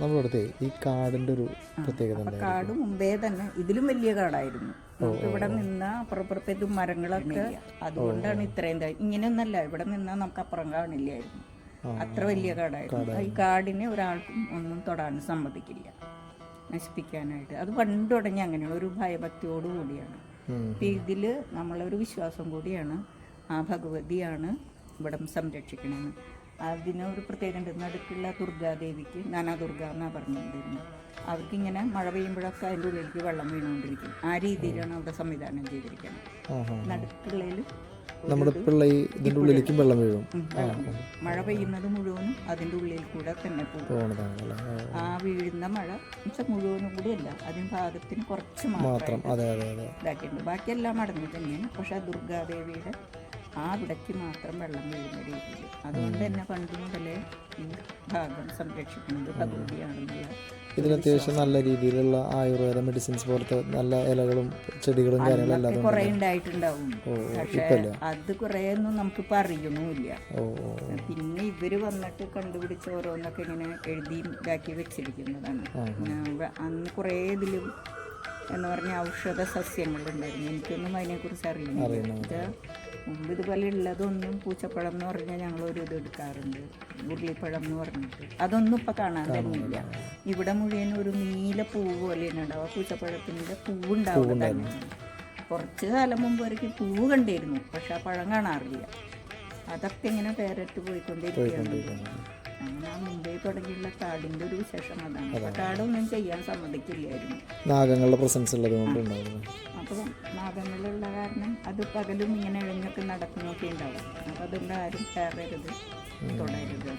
നമ്മളടുത്തേ ഈ കാടിന്റെ ഒരു പ്രത്യേകത കാട് മുമ്പേ തന്നെ ഇതിലും വലിയ കാടായിരുന്നു. നമുക്ക് ഇവിടെ നിന്ന അപ്പുറപ്പുറത്തെ മരങ്ങളൊക്കെ അതുകൊണ്ടാണ് ഇത്രയും. ഇങ്ങനെയൊന്നല്ല ഇവിടെ നിന്നാ നമുക്ക് അപ്പുറം കാണില്ലായിരുന്നു അത്ര വലിയ കാടായിരുന്നു. ഈ കാടിനെ ഒരാൾക്കും ഒന്നും തൊടാൻ സമ്മതിക്കില്ല. നശിപ്പിക്കാനായിട്ട്. അത് പണ്ട് തുടങ്ങി അങ്ങനെയാണ് ഒരു ഭയഭക്തിയോടു കൂടിയാണ്. ഇതിൽ നമ്മളൊരു വിശ്വാസം കൂടിയാണ് ആ ഭഗവതിയാണ് ഇവിടം സംരക്ഷിക്കണമെന്ന് അതിനൊരു പ്രത്യേകത ഉണ്ട്. നടുക്കുള്ള ദുർഗാദേവിക്ക് നാനാ ദുർഗ എന്നാണ് പറഞ്ഞുകൊണ്ടിരുന്നത് അവർക്ക് ഇങ്ങനെ മഴ പെയ്യുമ്പോഴൊക്കെ അതിന്റെ ഉള്ളിലേക്ക് വെള്ളം വീണുകൊണ്ടിരിക്കും. ആ രീതിയിലാണ് അവിടെ സംവിധാനം ചെയ്തിരിക്കുന്നത്. നടുക്കുള്ളതിൽ നമ്മുടെ പിള്ളൈ ഇതിന്റെ ഉള്ളിലേക്കും വെള്ളം വീഴും. മഴ പെയ്യുന്നത് മുഴുവനും അതിന്റെ ഉള്ളിൽ കൂടെ തന്നെ പോകും. ആ, വീഴുന്ന മഴ മുഴുവനും കൂടി അല്ല അതിന് ഭാഗത്തിന് കുറച്ച് മാത്രം മാത്രം. അതെ അതെ അതെ. ഇതാക്കിയിട്ടുണ്ട്. ബാക്കിയെല്ലാം അടങ്ങി തന്നെയാണ്. പക്ഷെ ദുർഗാദേവിയുടെ ആ വിടയ്ക്ക് മാത്രം വെള്ളം വീഴുന്ന രീതിയിൽ. അതുകൊണ്ട് തന്നെ പണ്ട് മുതലേ ഈ ഭാഗം സംരക്ഷിക്കുന്നത് ഭഗവതിയാണെന്നുള്ള ഇതിന് അത്യാവശ്യം നല്ല രീതിയിലുള്ള ആയുർവേദ മെഡിസിൻസ് പോലത്തെ നല്ല ഇലകളും ചെടികളും കാര്യങ്ങളും എല്ലാം കുറേ ഉണ്ടായിട്ടുണ്ടാവും. പക്ഷേ. അത് കുറേ ഒന്നും നമുക്കിപ്പോൾ അറിയണമില്ല പിന്നെ ഇവർ വന്നിട്ട് കണ്ടുപിടിച്ച ഓരോന്നൊക്കെ ഇങ്ങനെ എഴുതി ഇതാക്കി വെച്ചിരിക്കുന്നതാണ്. അന്ന് കുറേ ഇതിലും എന്ന് പറഞ്ഞ ഔഷധ സസ്യങ്ങളുണ്ടായിരുന്നു. എനിക്കൊന്നും അതിനെക്കുറിച്ച് അറിയുന്നില്ല. ഇത് മുമ്പ് ഇതുപോലെ ഉള്ളതൊന്നും പൂച്ചപ്പഴം എന്ന് പറഞ്ഞാൽ ഞങ്ങൾ ഒരു ഇത് എടുക്കാറുണ്ട്. ഉരുളിപ്പഴം എന്ന് പറഞ്ഞിട്ട്. അതൊന്നും ഇപ്പം കാണാൻ തന്നെയില്ല. ഇവിടെ മുഴുവൻ ഒരു നീല പൂവ് പോലെയാണ് ഉണ്ടാവുക പൂച്ചപ്പഴത്തിന്റെ പൂവുണ്ടാവുക തന്നെ. കുറച്ച് കാലം മുമ്പ് വരയ്ക്ക് പൂവ് കണ്ടിരുന്നു. പക്ഷെ ആ പഴം കാണാറില്ല. അതൊക്കെ ഇങ്ങനെ പേരറ്റ് പോയിക്കൊണ്ടിരിക്കുകയാണ്. അങ്ങനെ ആ മുമ്പേ തുടങ്ങിയുള്ള കാടിന്റെ ഒരു വിശേഷം അതാണ്. അപ്പൊ കാടൊന്നും ചെയ്യാൻ സമ്മതിക്കില്ലായിരുന്നു. നാഗങ്ങളുടെ പ്രസൻസ് ഉള്ളത് അപ്പോൾ നാഗങ്ങളുള്ള കാരണം അത് പകലും ഇങ്ങനെ എഴുന്നൊക്കെ നടക്കുന്നൊക്കെ ഉണ്ടാവും. അപ്പോൾ അതുകൊണ്ട് ആരും കയറരുത് തുടരരുത്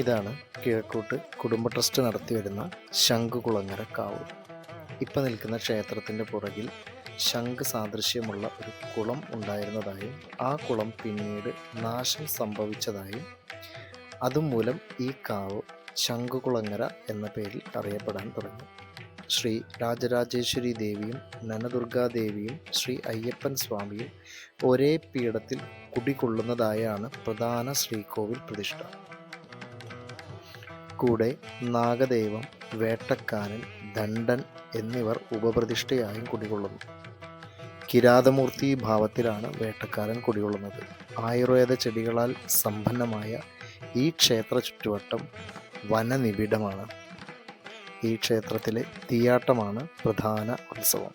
ഇതാണ് കിഴക്കോട്ട് കുടുംബ ട്രസ്റ്റ് നടത്തി വരുന്ന ശംഖുകുളങ്ങര കാവ്. ഇപ്പം നിൽക്കുന്ന ക്ഷേത്രത്തിന്റെ പുറകിൽ ശംഖ് സാദൃശ്യമുള്ള ഒരു കുളം ഉണ്ടായിരുന്നതായും ആ കുളം പിന്നീട് നാശം സംഭവിച്ചതായും അതുമൂലം ഈ കാവ് ശംഖുകുളങ്ങര എന്ന പേരിൽ അറിയപ്പെടാൻ തുടങ്ങി. ശ്രീ രാജരാജേശ്വരി ദേവിയും നനദുർഗാദേവിയും ശ്രീ അയ്യപ്പൻ സ്വാമിയും ഒരേ പീഠത്തിൽ കുടികൊള്ളുന്നതായാണ് പ്രധാന ശ്രീകോവിൽ പ്രതിഷ്ഠ. കൂടെ നാഗദേവം വേട്ടക്കാരൻ ദണ്ഡൻ എന്നിവർ ഉപപ്രതിഷ്ഠയായും കുടികൊള്ളുന്നു. കിരാതമൂർത്തി ഭാവത്തിലാണ് വേട്ടക്കാരൻ കുടികൊള്ളുന്നത്. ആയുർവേദ ചെടികളാൽ സമ്പന്നമായ ഈ ക്ഷേത്ര ചുറ്റുവട്ടം വനനിബിഡമാണ്. ഈ ക്ഷേത്രത്തിലെ തീയാട്ടമാണ് പ്രധാന ഉത്സവം.